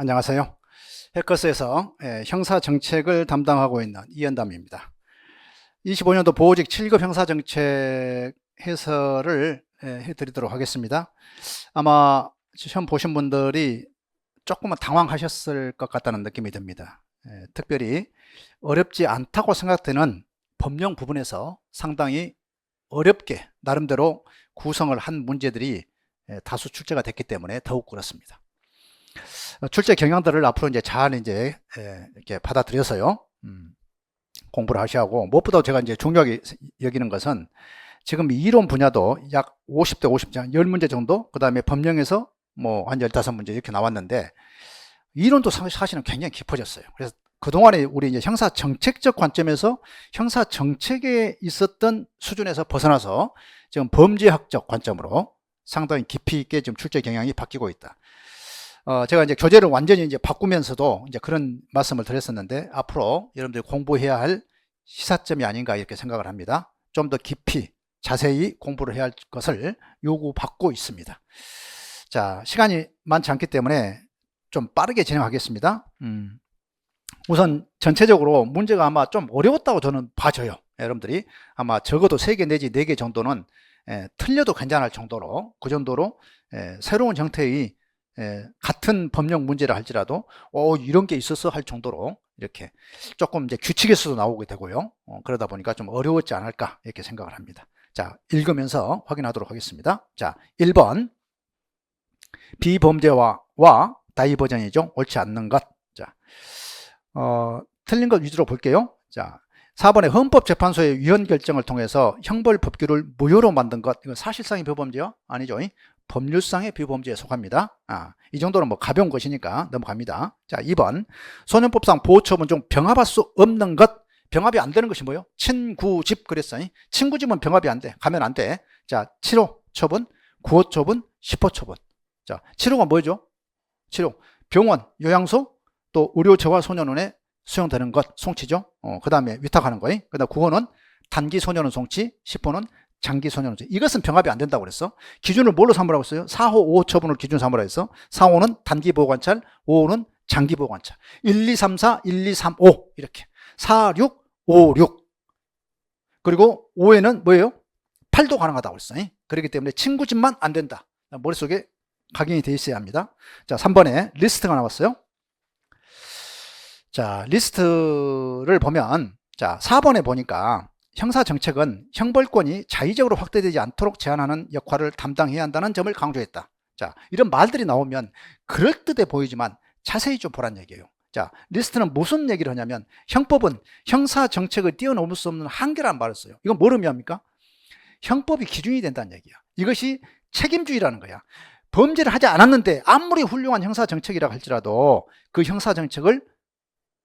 안녕하세요. 해커스에서 예, 형사 정책을 담당하고 있는 이현담입니다. 25년도 보호직 7급 형사 정책 해설을 예, 해드리도록 하겠습니다. 아마 시험 보신 분들이 조금은 당황하셨을 것 같다는 느낌이 듭니다. 예, 특별히 어렵지 않다고 생각되는 법령 부분에서 상당히 어렵게 나름대로 구성을 한 문제들이 예, 다수 출제가 됐기 때문에 더욱 그렇습니다. 어, 출제 경향들을 앞으로 이제 잘 이제 예, 이렇게 받아들여서요. 음, 공부를 하셔야 하고 무엇보다 제가 이제 중요하게 여기는 것은 지금 이론 분야도 약 50대 50, 10문제 정도, 그 다음에 법령에서 뭐 한 15문제 이렇게 나왔는데 이론도 사실은 굉장히 깊어졌어요. 그래서 그동안에 우리 이제 형사 정책적 관점에서 형사 정책에 있었던 수준에서 벗어나서 지금 범죄학적 관점으로 상당히 깊이 있게 지금 출제 경향이 바뀌고 있다. 어, 제가 이제 교재를 완전히 이제 바꾸면서도 이제 그런 말씀을 드렸었는데 앞으로 여러분들이 공부해야 할 시사점이 아닌가 이렇게 생각을 합니다. 좀 더 깊이 자세히 공부를 해야 할 것을 요구받고 있습니다. 자, 시간이 많지 않기 때문에 좀 빠르게 진행하겠습니다. 음, 우선 전체적으로 문제가 아마 좀 어려웠다고 저는 봐져요. 여러분들이 아마 적어도 3개 내지 4개 정도는 에, 틀려도 괜찮을 정도로 그 정도로 에, 새로운 형태의 에, 같은 법령 문제를 할지라도 어, 이런 게 있었어 할 정도로 이렇게 조금 이제 규칙에서도 나오게 되고요. 어, 그러다 보니까 좀 어려웠지 않을까 이렇게 생각을 합니다. 자, 읽으면서 확인하도록 하겠습니다. 자, 1번 비범죄와 와 다이버전이죠. 옳지 않는 것. 자, 어, 틀린 것 위주로 볼게요. 자, 4번에 헌법재판소의 위헌 결정을 통해서 형벌 법규를 무효로 만든 것. 이건 사실상의 비범죄요? 아니죠. 법률상의 비범죄에 속합니다. 아, 이 정도는 뭐 가벼운 것이니까 넘어갑니다. 자, 2번. 소년법상 보호처분 중 병합할 수 없는 것. 병합이 안 되는 것이 뭐예요? 친구 집 그랬어요. 친구 집은 병합이 안 돼. 가면 안 돼. 자, 7호 처분, 9호 처분, 10호 처분. 자, 7호가 뭐죠? 7호. 병원, 요양소, 또 의료재활 소년원에 수용되는 것, 송치죠. 어, 그 다음에 위탁하는 거예요. 그 다음 9호는 단기 소년원 송치, 10호는 장기 송치. 이것은 병합이 안 된다고 그랬어. 기준을 뭘로 삼으라고 했어요? 4호, 5호 처분을 기준 삼으라 했어. 4호는 단기 보호 관찰, 5호는 장기 보호 관찰. 1, 2, 3, 4, 1, 2, 3, 5. 이렇게. 4, 6, 5, 6. 그리고 5에는 뭐예요? 8도 가능하다고 했어. 그렇기 때문에 친구 집만 안 된다. 머릿속에 각인이 돼 있어야 합니다. 자, 3번에 리스트가 나왔어요. 자, 리스트를 보면, 자, 4번에 보니까 형사정책은 형벌권이 자의적으로 확대되지 않도록 제한하는 역할을 담당해야 한다는 점을 강조했다. 자, 이런 말들이 나오면 그럴듯해 보이지만 자세히 좀 보란 얘기예요. 자, 리스트는 무슨 얘기를 하냐면 형법은 형사정책을 뛰어넘을 수 없는 한계란 말을 써요. 이건 뭘 의미합니까? 형법이 기준이 된다는 얘기야. 이것이 책임주의라는 거야. 범죄를 하지 않았는데 아무리 훌륭한 형사정책이라 할지라도 그 형사정책을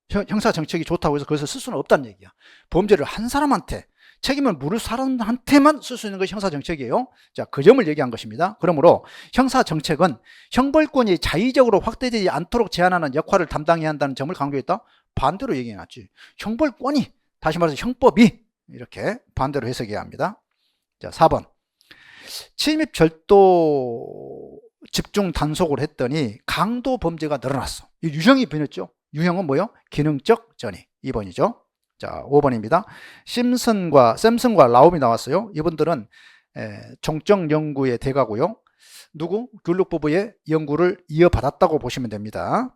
형사 정책이 좋다고 해서 그것을 쓸 수는 없다는 얘기야. 범죄를 한 사람한테 책임을 물을 사람한테만 쓸 수 있는 것이 형사 정책이에요. 자, 그 점을 얘기한 것입니다. 그러므로 형사 정책은 형벌권이 자의적으로 확대되지 않도록 제한하는 역할을 담당해야 한다는 점을 강조했다. 반대로 얘기해 놨지. 형벌권이, 다시 말해서 형법이 이렇게 반대로 해석해야 합니다. 자, 4번. 침입 절도 집중 단속을 했더니 강도 범죄가 늘어났어. 유형이 변했죠. 유형은 뭐요? 기능적 전이. 2번이죠. 자, 5번입니다. 심슨과 샘슨과 라움이 나왔어요. 이분들은 정적 연구의 대가고요. 누구? 귤룩 부부의 연구를 이어받았다고 보시면 됩니다.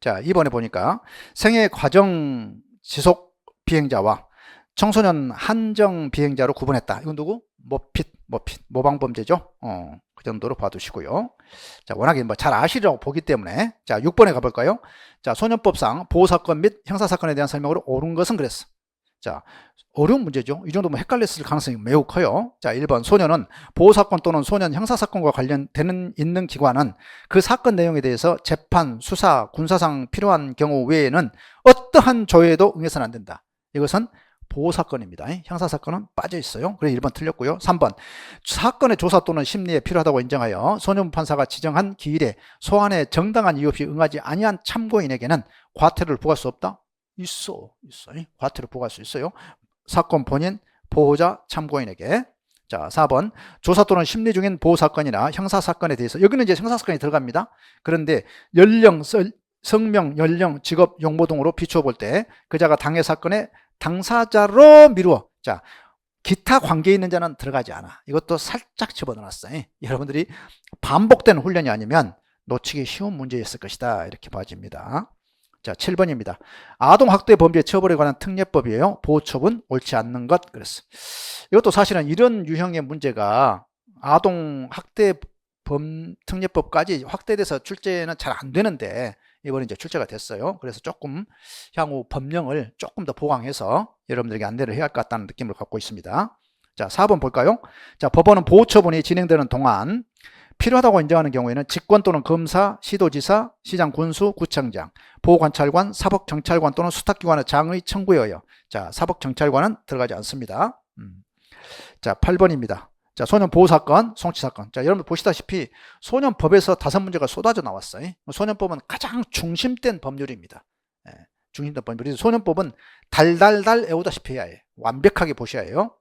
자, 2번에 보니까 생애 과정 지속 비행자와 청소년 한정 비행자로 구분했다. 이건 누구? 모핏, 모핏, 모방범죄죠. 어, 그 정도로 봐두시고요. 자, 워낙에 뭐 잘 아시라고 보기 때문에. 자, 6번에 가볼까요? 자, 소년법상 보호사건 및 형사사건에 대한 설명으로 옳은 것은 그랬어. 자, 어려운 문제죠. 이 정도면 헷갈렸을 가능성이 매우 커요. 자, 1번. 소년은 보호사건 또는 소년 형사사건과 관련되는 있는 기관은 그 사건 내용에 대해서 재판, 수사, 군사상 필요한 경우 외에는 어떠한 조회에도 응해서는 안 된다. 이것은 보호 사건입니다. 형사 사건은 빠져 있어요. 그래서 1번 틀렸고요. 3번. 사건의 조사 또는 심리에 필요하다고 인정하여 소년 판사가 지정한 기일에 소환에 정당한 이유 없이 응하지 아니한 참고인에게는 과태료를 부과할 수 없다? 있어. 있어. 과태료 부과할 수 있어요. 사건 본인, 보호자, 참고인에게. 자, 4번. 조사 또는 심리 중인 보호 사건이나 형사 사건에 대해서 여기는 이제 형사 사건이 들어갑니다. 그런데 연령, 설- 성명, 연령, 직업, 용모 등으로 비추어 볼 때 그자가 당해 사건의 당사자로 미루어. 자, 기타 관계 있는 자는 들어가지 않아. 이것도 살짝 집어넣었어요. 예. 여러분들이 반복된 훈련이 아니면 놓치기 쉬운 문제였을 것이다. 이렇게 봐집니다. 자, 7번입니다. 아동학대 범죄 처벌에 관한 특례법이에요. 보호처분 옳지 않는 것. 그랬어. 이것도 사실은 이런 유형의 문제가 아동학대 범 특례법까지 확대돼서 출제는 잘 안 되는데 이번에 이제 출제가 됐어요. 그래서 조금 향후 법령을 조금 더 보강해서 여러분들에게 안내를 해야 할 것 같다는 느낌을 갖고 있습니다. 자, 4번 볼까요? 자, 법원은 보호처분이 진행되는 동안 필요하다고 인정하는 경우에는 직권 또는 검사, 시도지사, 시장 군수, 구청장, 보호관찰관, 사법경찰관 또는 수탁기관의 장의 의하여 자, 사법경찰관은 들어가지 않습니다. 음. 자, 8번입니다. 자, 소년 보호 사건, 송치 사건. 자, 여러분 보시다시피 소년법에서 다섯 문제가 쏟아져 나왔어요. 소년법은 가장 중심된 법률입니다. 예, 중심된 법률이 소년법은 달달달 외우다시피 해야 해. 완벽하게 보셔야 해요.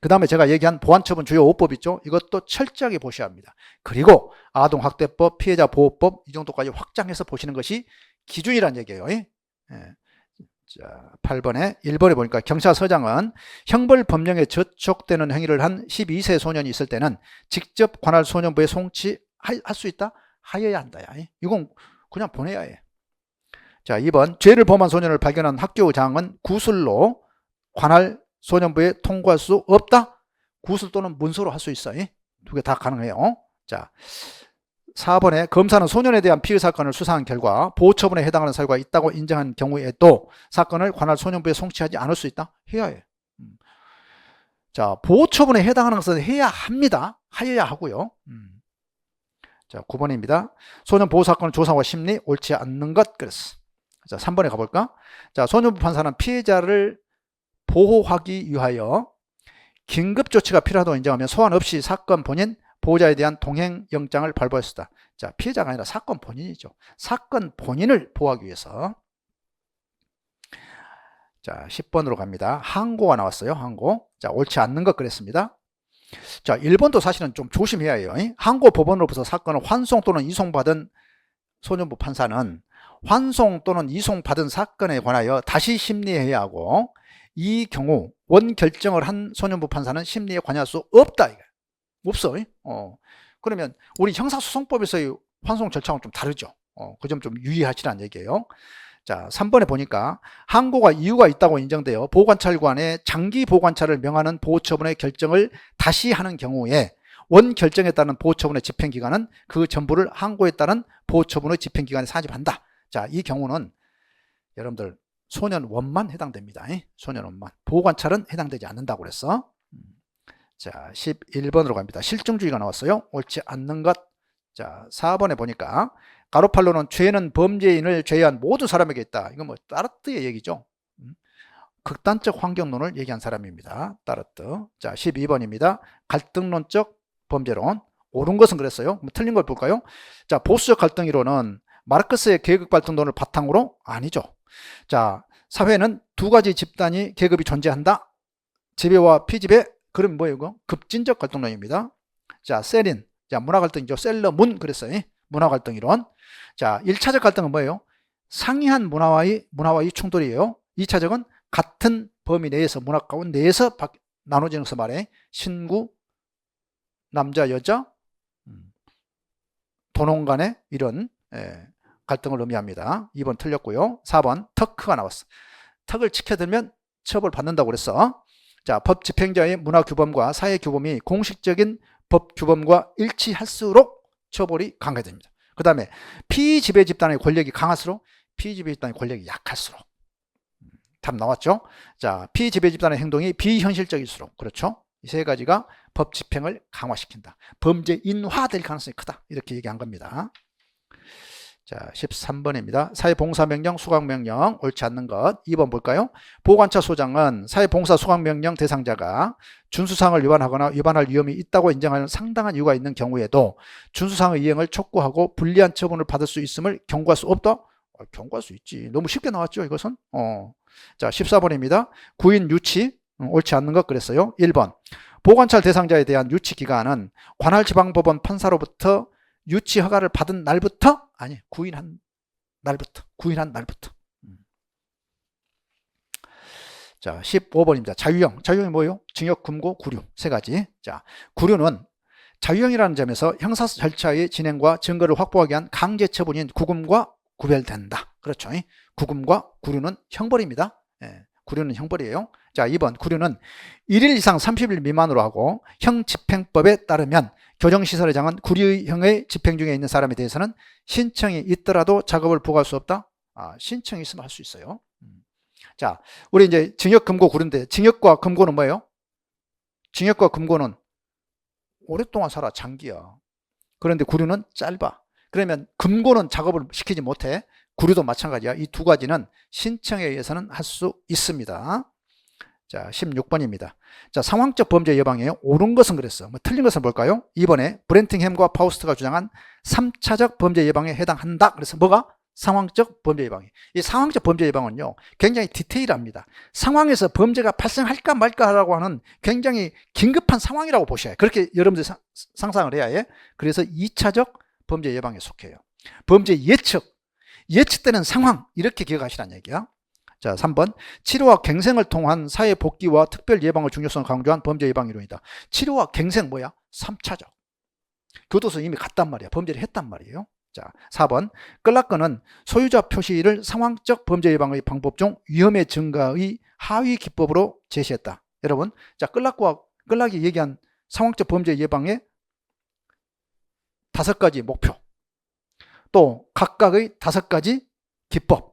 그 다음에 제가 얘기한 보안처분 주요 5법 있죠? 이것도 철저하게 보셔야 합니다. 그리고 아동학대법, 피해자 보호법 이 정도까지 확장해서 보시는 것이 기준이란 얘기예요. 예? 자, 8번에 1번에 보니까 경찰서장은 형벌 법령에 저촉되는 행위를 한 12세 소년이 있을 때는 직접 관할 소년부에 송치할 수 있다? 하여야 한다. 야. 이건 그냥 보내야 해. 자, 2번 죄를 범한 소년을 발견한 학교장은 구술로 관할 소년부에 통과할 수 없다? 구술 또는 문서로 할 수 있어. 두 개 다 가능해요. 자, 4번에 검사는 소년에 대한 피해 사건을 수사한 결과 보호처분에 해당하는 사유가 있다고 인정한 경우에도 사건을 관할 소년부에 송치하지 않을 수 있다? 해야 해. 음. 자, 보호처분에 해당하는 것은 해야 합니다. 하여야 하고요. 음. 자, 9번입니다. 소년 보호 사건을 조사와 심리 옳지 않는 것 그랬어. 자, 3번에 가볼까? 자, 소년부 판사는 피해자를 보호하기 위하여 긴급 조치가 필요하다고 인정하면 소환 없이 사건 본인 보호자에 대한 동행 영장을 발부했다. 자, 피해자가 아니라 사건 본인이죠. 사건 본인을 보호하기 위해서. 자, 10번으로 갑니다. 항고가 나왔어요. 항고. 자, 옳지 않는 것 그랬습니다. 자, 1번도 사실은 좀 조심해야 해요. 항고 법원으로부터 사건을 환송 또는 이송받은 소년부 판사는 환송 또는 이송받은 사건에 관하여 다시 심리해야 하고 이 경우 원 결정을 한 소년부 판사는 심리에 관여할 수 없다. 이거. 없어. 어. 그러면 우리 형사소송법에서의 환송 절차는 좀 다르죠. 어, 그 점 좀 유의하시라는 얘기예요. 자, 3번에 보니까 항고가 이유가 있다고 인정되어 보관찰관의 장기 보관찰을 명하는 보호처분의 결정을 다시 하는 경우에 원 결정에 따른 보호처분의 집행기간은 그 전부를 항고에 따른 보호처분의 집행기간에 사집한다. 자, 이 경우는 여러분들 소년 원만 해당됩니다. 소년 원만. 보관찰은 해당되지 않는다고 그랬어. 자, 11번으로 갑니다. 실증주의가 나왔어요. 옳지 않는 것. 자, 4번에 보니까 가로팔로는 죄는 범죄인을 제외한 모든 사람에게 있다. 이건 뭐 따르트의 얘기죠. 음. 극단적 환경론을 얘기한 사람입니다. 따르트. 자, 12번입니다. 갈등론적 범죄론. 옳은 것은 그랬어요. 뭐 틀린 걸 볼까요? 자, 보수적 갈등 이론은 마르크스의 계급 갈등론을 바탕으로 아니죠. 자, 사회는 두 가지 집단이 계급이 존재한다. 지배와 피지배. 그럼 뭐예요, 이거? 급진적 갈등론입니다. 자, 셀인. 자, 문화 갈등이죠. 셀러 문 그랬어요. 문화 갈등 이론. 자, 1차적 갈등은 뭐예요? 상이한 문화와의 문화와의 충돌이에요. 2차적은 같은 범위 내에서 문화 가운 내에서 나눠지는 것을 말해. 신구, 남자, 여자, 도농 간의 이런 예, 갈등을 의미합니다. 2번 틀렸고요. 4번 터크가 나왔어. 턱을 치켜들면 처벌 받는다고 그랬어. 자, 법 집행자의 문화 규범과 사회 규범이 공식적인 법 규범과 일치할수록 처벌이 강화됩니다. 그 다음에 피지배 집단의 권력이 강할수록 피지배 집단의 권력이 약할수록 답 나왔죠? 자, 피지배 집단의 행동이 비현실적일수록 그렇죠? 이 세 가지가 법 집행을 강화시킨다. 범죄 인화될 가능성이 크다. 이렇게 얘기한 겁니다. 자, 13번입니다. 사회봉사명령, 수강명령, 옳지 않는 것. 2번 볼까요? 보관차 소장은 사회봉사 수강명령 대상자가 준수사항을 위반하거나 위반할 위험이 있다고 인정하는 상당한 이유가 있는 경우에도 준수사항의 이행을 촉구하고 불리한 처분을 받을 수 있음을 경고할 수 없다? 어, 경고할 수 있지. 너무 쉽게 나왔죠, 이것은? 어. 자, 14번입니다. 구인 유치, 음, 옳지 않는 것 그랬어요. 1번. 보관찰 대상자에 대한 유치 기간은 관할 지방법원 판사로부터 유치 허가를 받은 날부터 아니 구인한 날부터 구인한 날부터. 음. 자 15번입니다. 자유형. 자유형이 뭐예요? 징역 금고 구류. 세 가지. 자 구류는 자유형이라는 점에서 형사 절차의 진행과 증거를 확보하기 위한 강제 처분인 구금과 구별된다. 그렇죠? 구금과 구류는 형벌입니다. 예, 구류는 형벌이에요. 자 2번 구류는 1일 이상 30일 미만으로 하고 형집행법에 따르면 교정시설의 장은 구류형의 집행 중에 있는 사람에 대해서는 신청이 있더라도 작업을 부과할 수 없다? 아, 신청이 있으면 할 수 있어요. 음. 자, 우리 이제 징역, 금고, 구류인데 징역과 금고는 뭐예요? 징역과 금고는 오랫동안 살아, 장기야. 그런데 구류는 짧아. 그러면 금고는 작업을 시키지 못해. 구류도 마찬가지야. 이 두 가지는 신청에 의해서는 할 수 있습니다. 자, 16번입니다. 자, 상황적 범죄 예방에 옳은 것은 그랬어. 뭐 틀린 것은 뭘까요? 2번에 브렌팅햄과 파우스트가 주장한 3차적 범죄 예방에 해당한다. 그래서 뭐가? 상황적 범죄 예방이. 이 상황적 범죄 예방은요, 굉장히 디테일합니다. 상황에서 범죄가 발생할까 말까라고 하는 굉장히 긴급한 상황이라고 보셔야 해요. 그렇게 여러분들이 사- 상상을 해야 해. 그래서 2차적 범죄 예방에 속해요. 범죄 예측. 예측되는 상황. 이렇게 기억하시라는 얘기야. 자, 3번. 치료와 갱생을 통한 사회 복귀와 특별 예방의 중요성을 강조한 범죄 예방 이론이다. 치료와 갱생 뭐야? 3차적. 교도소 이미 갔단 말이야. 범죄를 했단 말이에요. 자, 4번. 끌락건은 소유자 표시를 상황적 범죄 예방의 방법 중 위험의 증가의 하위 기법으로 제시했다. 여러분, 자, 끌락과 끌락이 얘기한 상황적 범죄 예방의 다섯 가지 목표. 또 각각의 다섯 가지 기법.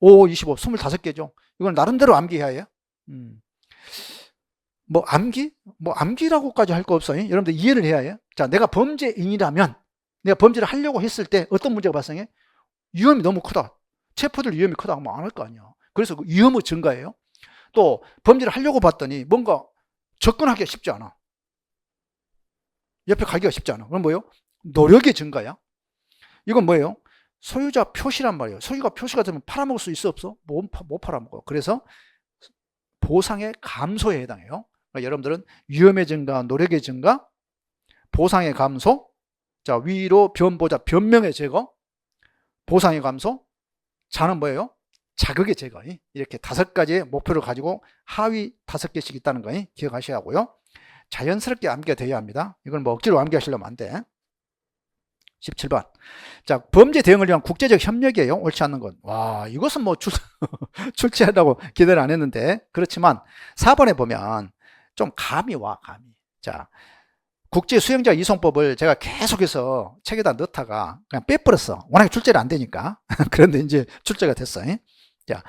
5, 25, 25개죠. 이건 나름대로 암기해야 해요. 음. 뭐 암기? 뭐 암기라고까지 할 거 없어요. 여러분들 이해를 해야 해요. 자, 내가 범죄인이라면 내가 범죄를 하려고 했을 때 어떤 문제가 발생해? 위험이 너무 크다. 체포될 위험이 크다 하면 안 할 거 아니야. 그래서 그 위험의 증가예요. 또 범죄를 하려고 봤더니 뭔가 접근하기가 쉽지 않아. 옆에 가기가 쉽지 않아. 그럼 뭐예요? 노력의 증가야. 이건 뭐예요? 소유자 표시란 말이에요. 소유가 표시가 되면 팔아먹을 수 있어 없어? 못, 파- 못 팔아먹어. 그래서 보상의 감소에 해당해요. 그러니까 여러분들은 위험의 증가, 노력의 증가, 보상의 감소, 자 위로 변보자, 변명의 제거, 보상의 감소, 자는 뭐예요? 자극의 제거. 이렇게 다섯 가지의 목표를 가지고 하위 다섯 개씩 있다는 거 기억하셔야 하고요. 자연스럽게 암기가 돼야 합니다. 이건 뭐 억지로 암기하시려면 안 돼. 17번. 자, 범죄 대응을 위한 국제적 협력이에요. 옳지 않는 건. 와, 이것은 뭐 출, 출제하다고 기대를 안 했는데. 그렇지만 4번에 보면 좀 감이 와, 감이. 자, 국제 수용자 이송법을 제가 계속해서 책에다 넣다가 그냥 빼버렸어. 워낙에 출제를 안 되니까. 그런데 이제 출제가 됐어. 자,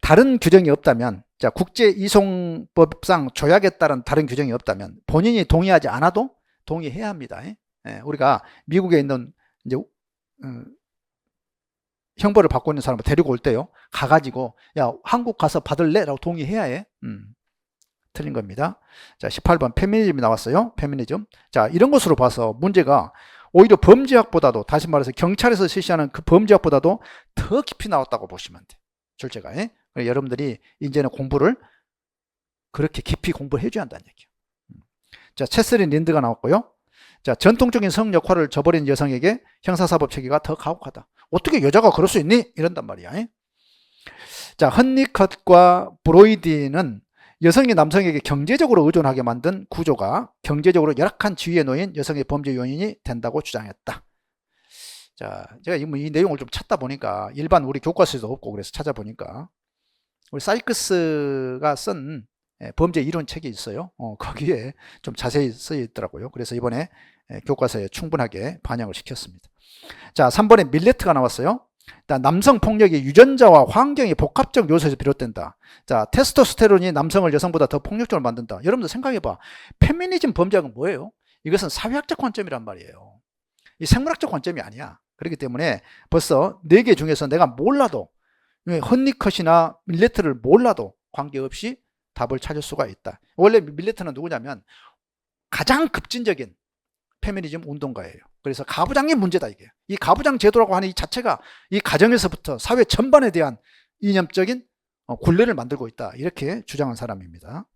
다른 규정이 없다면, 자, 국제 이송법상 조약에 따른 다른 규정이 없다면 본인이 동의하지 않아도 동의해야 합니다. 예, 우리가 미국에 있는 이제 음, 형벌을 받고 있는 사람을 데리고 올 때요. 가가지고 야 한국 가서 받을래?라고 동의해야 해. 음, 틀린 겁니다. 자 18번 페미니즘이 나왔어요. 페미니즘. 자 이런 것으로 봐서 문제가 오히려 범죄학보다도 다시 말해서 경찰에서 실시하는 그 범죄학보다도 더 깊이 나왔다고 보시면 돼. 출제가. 예? 여러분들이 이제는 공부를 그렇게 깊이 공부를 해줘야 한다는 얘기예요. 음. 자 체스린 린드가 나왔고요. 자, 전통적인 성 역할을 저버린 여성에게 형사사법 체계가 더 가혹하다. 어떻게 여자가 그럴 수 있니? 이런단 말이야. 자, 헌니컷과 브로이디는 여성이 남성에게 경제적으로 의존하게 만든 구조가 경제적으로 열악한 지위에 놓인 여성의 범죄 요인이 된다고 주장했다. 자, 제가 이, 이 내용을 좀 찾다 보니까 일반 우리 교과서에도 없고 그래서 찾아보니까 우리 사이크스가 쓴 예, 범죄 이론 책이 있어요. 어, 거기에 좀 자세히 쓰여 있더라고요. 그래서 이번에 예, 교과서에 충분하게 반영을 시켰습니다. 자, 3번에 밀레트가 나왔어요. 남성 폭력이 유전자와 환경의 복합적 요소에서 비롯된다. 자, 테스토스테론이 남성을 여성보다 더 폭력적으로 만든다. 여러분들 생각해봐. 페미니즘 범죄학은 뭐예요? 이것은 사회학적 관점이란 말이에요. 이 생물학적 관점이 아니야. 그렇기 때문에 벌써 네 개 중에서 내가 몰라도 헌니컷이나 밀레트를 몰라도 관계없이 답을 찾을 수가 있다. 원래 밀레트는 누구냐면 가장 급진적인 페미니즘 운동가예요. 그래서 가부장의 문제다 이게. 이 가부장 제도라고 하는 이 자체가 이 가정에서부터 사회 전반에 대한 이념적인 어, 굴레를 만들고 있다. 이렇게 주장한 사람입니다.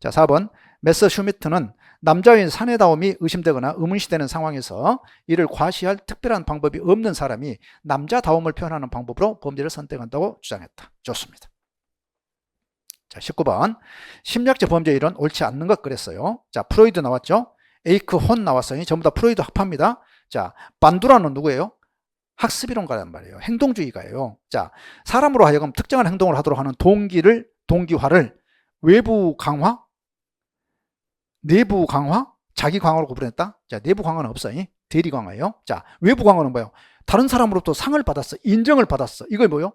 자, 4번 메서 슈미트는 남자의 사내다움이 의심되거나 의문시되는 상황에서 이를 과시할 특별한 방법이 없는 사람이 남자다움을 표현하는 방법으로 범죄를 선택한다고 주장했다. 좋습니다. 자, 19번. 심리학적 범죄 이론 옳지 않는 것 그랬어요. 자, 프로이드 나왔죠? 에이크 혼 나왔어요. 전부 다 프로이드 합합니다. 자, 반두라는 누구예요? 학습 이론가란 말이에요. 행동주의가예요. 자, 사람으로 하여금 특정한 행동을 하도록 하는 동기를, 동기화를 외부 강화, 내부 강화, 자기 강화로 구분했다. 자, 내부 강화는 없어요. 대리 강화예요. 자, 외부 강화는 뭐예요? 다른 사람으로부터 상을 받았어. 인정을 받았어. 이걸 뭐요?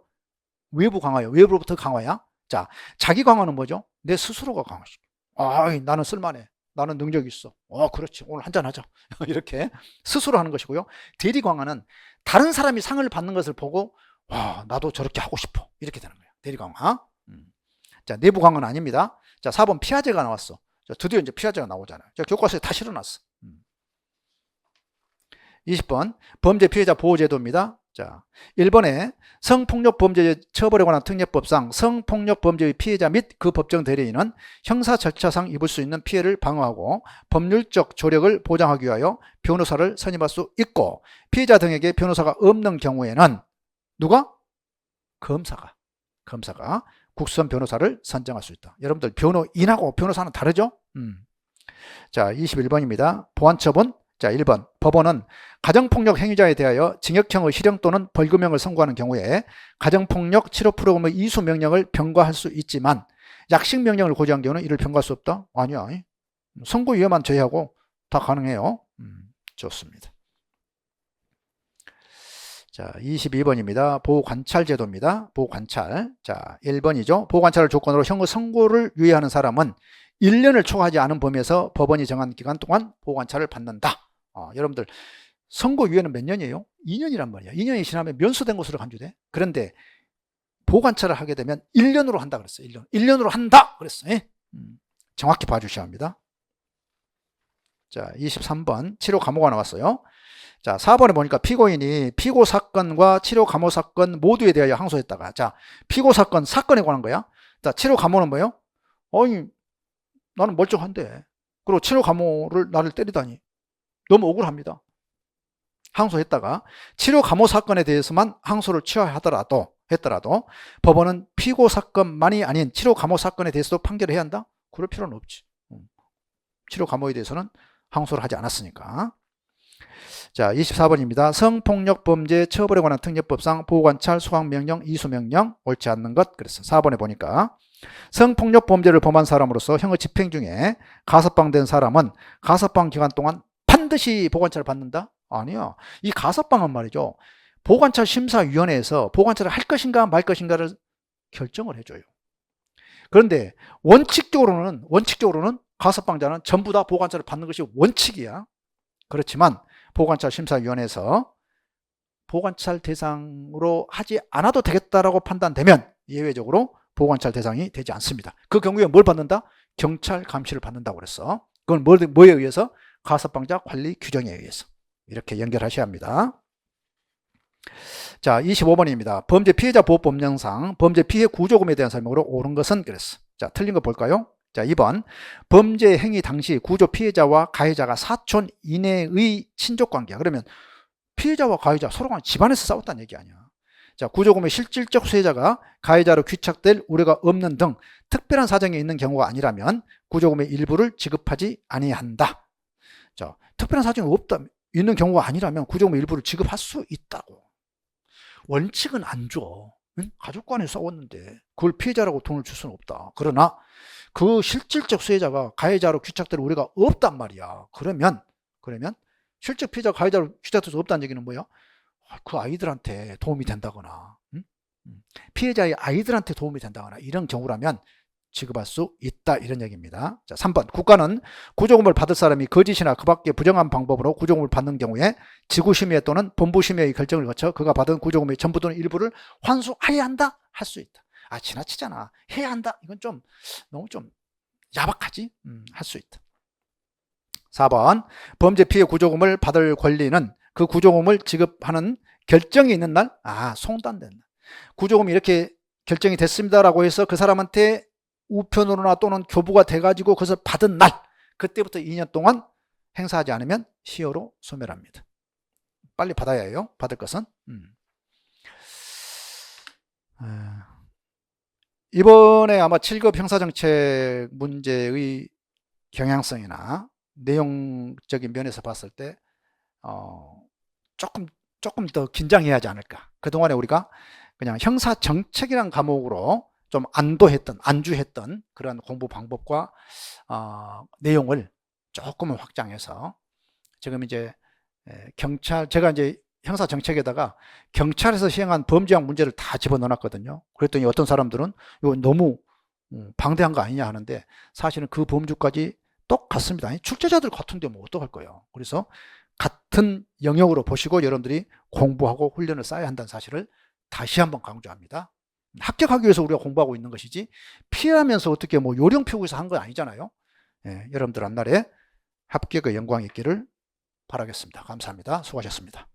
외부 강화예요. 외부로부터 강화야. 자, 자기 강화는 뭐죠? 내 스스로가 강화시켜. 아, 나는 쓸만해. 나는 능력 있어. 어, 그렇지. 오늘 한잔 하자. 이렇게 스스로 하는 것이고요. 대리 강화는 다른 사람이 상을 받는 것을 보고 와, 나도 저렇게 하고 싶어. 이렇게 되는 거예요. 대리 강화. 음. 자, 내부 강화는 아닙니다. 자, 4번 피아제가 나왔어. 자, 드디어 이제 피아제가 나오잖아요. 자, 교과서에 다 실어놨어. 음. 20번 범죄 피해자 보호제도입니다. 자, 1번에 성폭력 범죄 처벌에 관한 특례법상 성폭력 범죄의 피해자 및 그 법정 대리인은 형사 절차상 입을 수 있는 피해를 방어하고 법률적 조력을 보장하기 위하여 변호사를 선임할 수 있고 피해자 등에게 변호사가 없는 경우에는 누가? 검사가 검사가 국선 변호사를 선정할 수 있다. 여러분들 변호인하고 변호사는 다르죠? 음. 자, 21번입니다. 보안처분 자, 1번. 법원은 가정폭력 행위자에 대하여 징역형의 실형 또는 벌금형을 선고하는 경우에 가정폭력 치료 프로그램의 이수 명령을 병과할 수 있지만 약식 명령을 고지한 경우는 이를 병과할 수 없다? 아니야. 선고 위험한 제하고 다 가능해요. 음, 좋습니다. 자, 22번입니다. 보호관찰제도입니다. 보호관찰. 자, 1번이죠. 보호관찰을 조건으로 형의 선고를 유예하는 사람은 1년을 초과하지 않은 범위에서 법원이 정한 기간 동안 보호관찰을 받는다. 어, 여러분들 선고 유예는 몇 년이에요? 2년이란 말이야. 2년이 지나면 면수된 것으로 간주돼. 그런데 보관찰을 하게 되면 1년으로 한다 그랬어요. 1년. 1년으로 한다 그랬어요. 예? 음, 정확히 봐주셔야 합니다. 자, 23번 치료 감호가 나왔어요. 자, 4번에 보니까 피고인이 피고 사건과 치료 감호 사건 모두에 대하여 항소했다가 자, 피고 사건 사건에 관한 거야. 자, 치료 감호는 뭐예요? 어이 나는 멀쩡한데. 그리고 치료 감호를 나를 때리다니. 너무 억울합니다. 항소했다가 치료 감호 사건에 대해서만 항소를 취하하더라도 했더라도 법원은 피고 사건만이 아닌 치료 감호 사건에 대해서도 판결을 해야 한다? 그럴 필요는 없지. 음. 치료 감호에 대해서는 항소를 하지 않았으니까. 자, 24번입니다. 성폭력 범죄 처벌에 관한 특례법상 보호관찰 수강명령, 이수명령 옳지 않는 것. 그래서 4번에 보니까 성폭력 범죄를 범한 사람으로서 형의 집행 중에 가석방된 사람은 가석방 기간 동안 반드시 보관찰을 받는다? 아니야. 이 가석방은 말이죠. 보관찰 심사위원회에서 보관찰을 할 것인가 말 것인가를 결정을 해줘요. 그런데 원칙적으로는 원칙적으로는 가석방자는 전부 다 보관찰을 받는 것이 원칙이야. 그렇지만 보관찰 심사위원회에서 보관찰 대상으로 하지 않아도 되겠다라고 판단되면 예외적으로 보관찰 대상이 되지 않습니다. 그 경우에 뭘 받는다? 경찰 감시를 받는다고 그랬어. 그건 뭐에 의해서? 가석방자 관리 규정에 의해서 이렇게 연결하셔야 합니다. 자, 25번입니다. 범죄 피해자 보호 법령상 범죄 피해 구조금에 대한 설명으로 옳은 것은 그랬어. 자, 틀린 거 볼까요? 자, 2번. 범죄 행위 당시 구조 피해자와 가해자가 사촌 이내의 친족 관계야. 그러면 피해자와 가해자 서로가 집안에서 싸웠다는 얘기 아니야. 자, 구조금의 실질적 수혜자가 가해자로 귀착될 우려가 없는 등 특별한 사정이 있는 경우가 아니라면 구조금의 일부를 지급하지 아니한다. 자, 특별한 사정이 없다, 있는 경우가 아니라면 구조금 일부를 지급할 수 있다고. 원칙은 안 줘. 응? 가족 간에 싸웠는데 그걸 피해자라고 돈을 줄 수는 없다. 그러나 그 실질적 수혜자가 가해자로 귀착될 우리가 없단 말이야. 그러면 그러면 실적 피해자 가해자로 귀착될 수 없다는 얘기는 뭐야? 아, 그 아이들한테 도움이 된다거나 응? 피해자의 아이들한테 도움이 된다거나 이런 경우라면 지급할 수 있다 이런 얘기입니다. 자, 3번 국가는 구조금을 받을 사람이 거짓이나 그 밖에 부정한 방법으로 구조금을 받는 경우에 지구심의 또는 본부심의의 결정을 거쳐 그가 받은 구조금의 전부 또는 일부를 환수해야 한다 할 수 있다. 아 지나치잖아. 해야 한다. 이건 좀 너무 좀 야박하지? 음, 할 수 있다. 4번 범죄 피해 구조금을 받을 권리는 그 구조금을 지급하는 결정이 있는 날, 아 송단된 날. 구조금이 이렇게 결정이 됐습니다라고 해서 그 사람한테 우편으로나 또는 교부가 돼가지고 그것을 받은 날 그때부터 2년 동안 행사하지 않으면 시효로 소멸합니다. 빨리 받아야 해요. 받을 것은. 음. 아, 이번에 아마 7급 형사정책 문제의 경향성이나 내용적인 면에서 봤을 때 어, 조금 조금 더 긴장해야 하지 않을까. 그동안에 우리가 그냥 형사정책이란 과목으로 좀 안도했던, 안주했던 그런 공부 방법과 어, 내용을 조금은 확장해서 지금 이제 에, 경찰, 제가 이제 형사 정책에다가 경찰에서 시행한 범죄학 문제를 다 집어넣어놨거든요. 그랬더니 어떤 사람들은 이거 너무 음, 방대한 거 아니냐 하는데 사실은 그 범주까지 똑같습니다. 출제자들 같은데 뭐 어떡할 거예요. 그래서 같은 영역으로 보시고 여러분들이 공부하고 훈련을 쌓아야 한다는 사실을 다시 한번 강조합니다. 합격하기 위해서 우리가 공부하고 있는 것이지 피하면서 어떻게 뭐 요령 피우고 서 한 건 아니잖아요. 예, 여러분들 앞날에 합격의 영광이 있기를 바라겠습니다. 감사합니다. 수고하셨습니다.